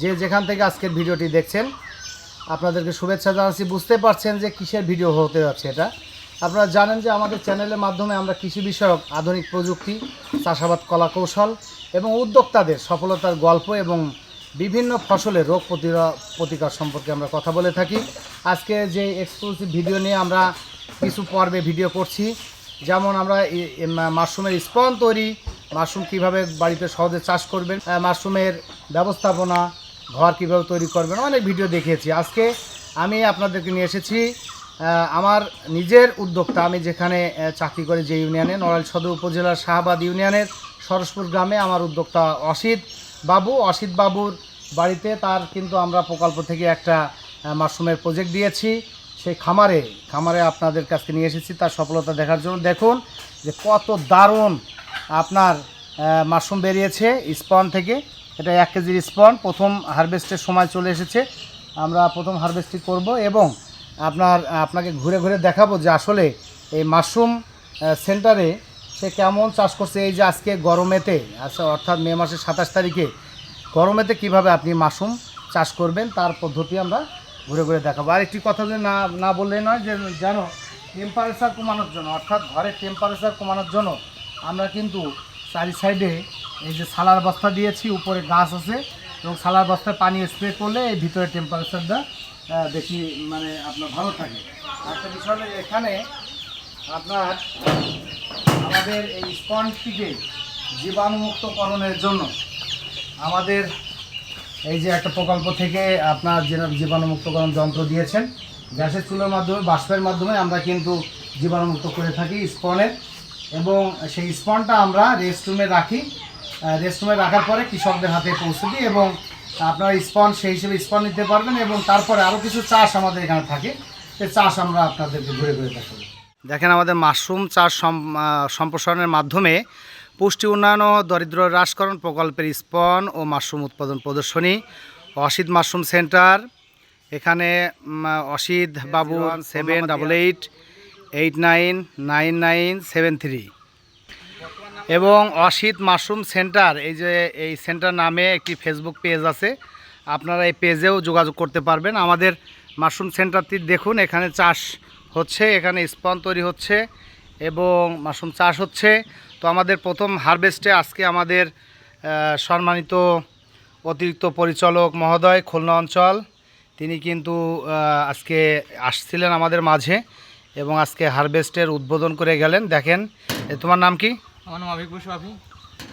যে যেখান থেকে আজকের ভিডিওটি দেখছেন, আপনাদেরকে শুভেচ্ছা জানাচ্ছি। বুঝতে পারছেন যে কিসের ভিডিও হতে যাচ্ছে এটা। আপনারা জানেন যে আমাদের চ্যানেলের মাধ্যমে আমরা কৃষি বিষয়ক আধুনিক প্রযুক্তি, চাষাবাদ কলা কৌশল এবং উদ্যোক্তাদের সফলতার গল্প এবং বিভিন্ন ফসলের রোগ প্রতিকার সম্পর্কে আমরা কথা বলে থাকি। আজকে যে এক্সক্লুসিভ ভিডিও নিয়ে আমরা কিছু পর্বে ভিডিও করছি, যেমন আমরা মাশরুমের স্পন তৈরি মাশরুম কীভাবে বাড়িতে সহজে চাষ করবেন মাশরুমের ব্যবস্থাপনা, ঘর কীভাবে তৈরি করবেন, অনেক ভিডিও দেখিয়েছি। আজকে আমি আপনাদেরকে নিয়ে এসেছি আমার নিজের উদ্যোক্তা, আমি যেখানে চাকরি করি যে ইউনিয়নে, নড়াইল সদর উপজেলার শাহবাদ ইউনিয়নের সরসপুর গ্রামে আমার উদ্যোক্তা অসিত বাবু। অসিত বাবুর বাড়িতে তার কিন্তু আমরা প্রকল্প থেকে একটা মাশরুমের প্রজেক্ট দিয়েছি। সেই খামারে খামারে আপনাদের কাছে নিয়ে এসেছি, তার সফলতা দেখার জন্য। দেখুন যে কত দারুণ আপনার মাশরুম বেরিয়েছে, স্পন থেকে। এটা এক কেজির স্পন, প্রথম হারভেস্টের সময় চলে এসেছে। আমরা প্রথম হারভেস্টিং করব এবং আপনার, আপনাকে ঘুরে ঘুরে দেখাবো যে আসলে এই মাশরুম সেন্টারে সে কেমন চাষ করছে। এই যে আজকে গরমেতে আচ্ছা অর্থাৎ মে মাসের সাতাশ তারিখে, গরমেতে কীভাবে আপনি মাশরুম চাষ করবেন, তার পদ্ধতি আমরা ঘুরে ঘুরে দেখাবো। আর একটি কথা যদি না না বললে নয় যে জানো টেম্পারেচার কমানোর জন্য, অর্থাৎ ঘরের টেম্পারেচার কমানোর জন্য আমরা কিন্তু চারি সাইডে এই যে সালার বস্তা দিয়েছি, উপরে গাছ আছে। এবং সালার বস্তায় পানি স্প্রে করলে এই ভিতরে টেম্পারেচারটা বেশি মানে আপনার ভালো থাকে। একটা বিষয় এখানে আপনার আমাদের এই স্পঞ্জটিকে জীবাণুমুক্তকরণের জন্য আমাদের এই যে একটা প্রকল্প থেকে আপনার যে জীবাণুমুক্তকরণ যন্ত্র দিয়েছেন, গ্যাসের চুলার মাধ্যমে, বাষ্পের মাধ্যমে আমরা কিন্তু জীবাণুমুক্ত করে থাকি স্পনের এবং সেই স্পনটা আমরা রেস্টরুমে রাখি। রেস্টরুমে রাখার পরে কৃষকদের হাতে পৌঁছে দিই এবং আপনারা স্পন সেই হিসেবে স্পন নিতে পারবেন এবং তারপরে আরও কিছু চাষ আমাদের এখানে থাকে। সেই চাষ আমরা আপনাদেরকে ঘুরে ঘুরে দেখাবো। দেখেন আমাদের মাশরুম চাষ সম্প্রসারণের মাধ্যমে পুষ্টি উন্নয়ন ও দরিদ্র হ্রাসকরণ প্রকল্পের স্পন ও মাশরুম উৎপাদন প্রদর্শনী অসিত মাশরুম সেন্টার এখানে Asit Babu seven double eight eight nine nine nine seven three এবং অসিত মাশরুম সেন্টার, এই যে এই সেন্টার নামে একটি ফেসবুক পেজ আছে। আপনারা এই পেজেও যোগাযোগ করতে পারবেন। আমাদের মাশরুম সেন্টারটি দেখুন, এখানে চাষ হচ্ছে, এখানে স্পন তৈরি হচ্ছে এবং মাশরুম চাষ হচ্ছে। তো আমাদের প্রথম হারভেস্টে আজকে আমাদের সম্মানিত অতিরিক্ত পরিচালক মহোদয়, খুলনা অঞ্চল, তিনি কিন্তু আজকে আসছিলেন আমাদের মাঝে। এবং আজকে হারভেস্টের উদ্বোধন করে গেলেন। দেখেন এ, তোমার নাম কি? আমার নাম অভিক বসু আফি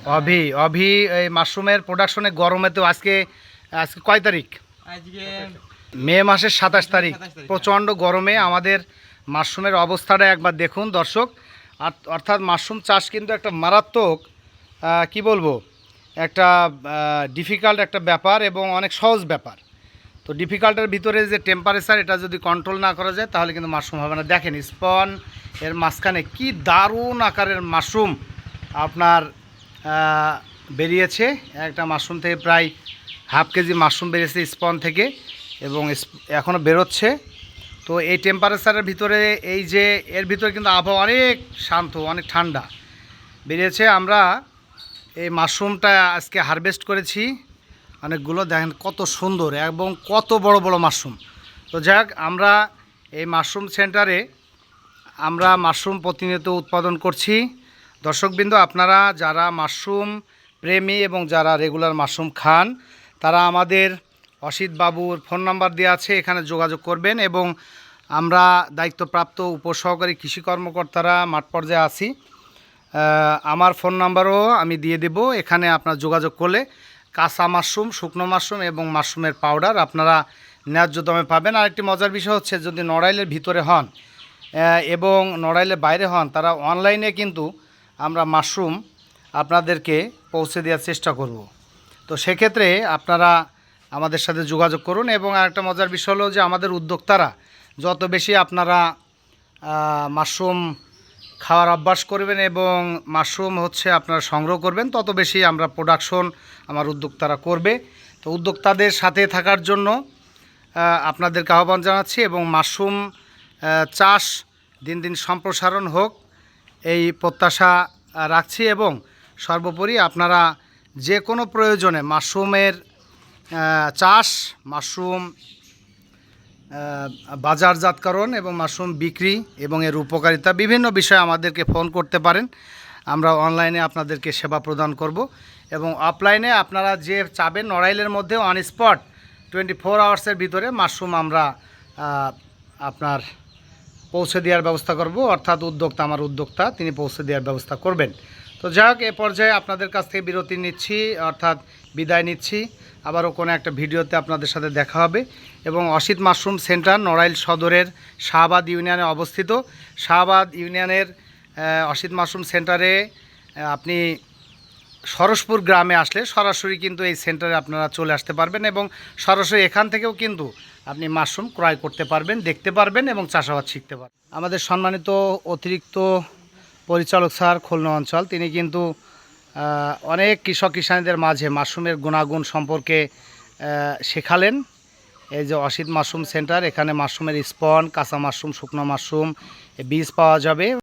অভি অভি এই মাশরুমের প্রোডাকশনে গরমে তো আজকে আজকে কয় তারিখ? আজকে মে মাসের সাতাশ তারিখ। প্রচণ্ড গরমে আমাদের মাশরুমের অবস্থাটা একবার দেখুন দর্শক। আর- অর্থাৎ মাশরুম চাষ কিন্তু একটা মারাত্মক কি বলব? একটা ডিফিকাল্ট একটা ব্যাপার এবং অনেক সহজ ব্যাপার। তো ডিফিকাল্টের ভিতরে যে টেম্পারেচার, এটা যদি কন্ট্রোল না করা যায়, তাহলে কিন্তু মাশরুম হবে না। দেখেন, স্পন এর মাঝখানে কি দারুণ আকারের মাশরুম আপনার বেরিয়েছে। একটা মাশরুম থেকে প্রায় হাফ কেজি মাশরুম বেরিয়েছে স্পন থেকে এবং এখনও বেরোচ্ছে। তো এই টেম্পারেচারের ভিতরে, এই যে এর ভিতরে কিন্তু আবহাওয়া অনেক শান্ত, অনেক ঠান্ডা। বেরিয়েছে আমরা, এই মাশরুমটা আজকে হারভেস্ট করেছি। অনেকগুলো, দেখেন কত সুন্দর এবং কত বড় বড় মাশরুম। তো যাক, আমরা এই মাশরুম সেন্টারে আমরা মাশরুম প্রতিনিয়ত উৎপাদন করছি। দর্শকবৃন্দ, আপনারা যারা মাশরুম প্রেমী এবং যারা রেগুলার মাশরুম খান, তারা আমাদের অসিত বাবুর ফোন নাম্বার দেওয়া আছে, এখানে যোগাযোগ করবেন এবং আমরা দায়িত্বপ্রাপ্ত উপসহকারী কৃষি কর্মকর্তারা মাঠ পর্যায়ে আছি। আমার ফোন নাম্বারও আমি দিয়ে দেব, এখানে আপনার যোগাযোগ করলে কাঁচা মাশরুম, শুকনো মাশরুম এবং মাশরুমের পাউডার আপনারা ন্যায্য দামে পাবেন। আর একটি মজার বিষয় হচ্ছে, যদি নড়াইলের ভিতরে হন এবং নড়াইলের বাইরে হন, তারা অনলাইনে কিন্তু আমরা মাশরুম আপনাদেরকে পৌঁছে দেওয়ার চেষ্টা করব। তো সেক্ষেত্রে আপনারা আমাদের সাথে যোগাযোগ করুন এবং আরেকটা মজার বিষয় হলো যে, আমাদের উদ্যোক্তারা যত বেশি আপনারা মাশরুম খাওয়ার অভ্যাস করবেন এবং মাশরুম হচ্ছে আপনারা সংগ্রহ করবেন। তত বেশি আমরা প্রোডাকশন আমার উদ্যোক্তারা করবে। তো উদ্যোক্তাদের সাথে থাকার জন্য আপনাদেরকে আহ্বান জানাচ্ছি এবং মাশরুম চাষ দিন দিন সম্প্রসারণ হোক, এই প্রত্যাশা রাখছি এবং সর্বোপরি আপনারা যে কোনো প্রয়োজনে মাশরুমের চাষ, মাশরুম বাজারজাতকরণ এবং মাশরুম বিক্রি এবং এর উপকারিতা বিভিন্ন বিষয়ে আমাদেরকে ফোন করতে পারেন। আমরা অনলাইনে আপনাদেরকে সেবা প্রদান করব এবং অফলাইনে আপনারা যে চাবেন নড়াইলের মধ্যে অন স্পট টোয়েন্টি ফোর আওয়ার্সের ভিতরে মাশরুম আমরা আপনার পৌঁছে দেওয়ার ব্যবস্থা করব। অর্থাৎ উদ্যোক্তা, আমার উদ্যোক্তা, তিনি পৌঁছে দেওয়ার ব্যবস্থা করবেন। তো যাই হোক, এ পর্যায়ে আপনাদের কাছ থেকে বিরতি নিচ্ছি, অর্থাৎ বিদায় নিচ্ছি। আবারও কোনো একটা ভিডিওতে আপনাদের সাথে দেখা হবে। এবং অসিত মাশরুম সেন্টার, নড়াইল সদরের শাহবাদ ইউনিয়নে অবস্থিত। শাহবাদ ইউনিয়নের অসিত মাশরুম সেন্টারে আপনি সরসপুর গ্রামে আসলে সরাসরি কিন্তু এই সেন্টারে আপনারা চলে আসতে পারবেন এবং সরাসরি এখান থেকেও কিন্তু আপনি মাশরুম ক্রয় করতে পারবেন, দেখতে পারবেন এবং চাষাবাদ শিখতে পারবেন। আমাদের সম্মানিত অতিরিক্ত পরিচালক স্যার খুলনা অঞ্চল, তিনি কিন্তু অনেক কৃষক কিষানীদের মাঝে মাশরুমের গুণাগুণ সম্পর্কে শেখালেন। এই যে অসিত মাশরুম সেন্টার, এখানে মাশরুমের স্পন, কাঁচা মাশরুম, শুকনো মাশরুম বীজ পাওয়া যাবে।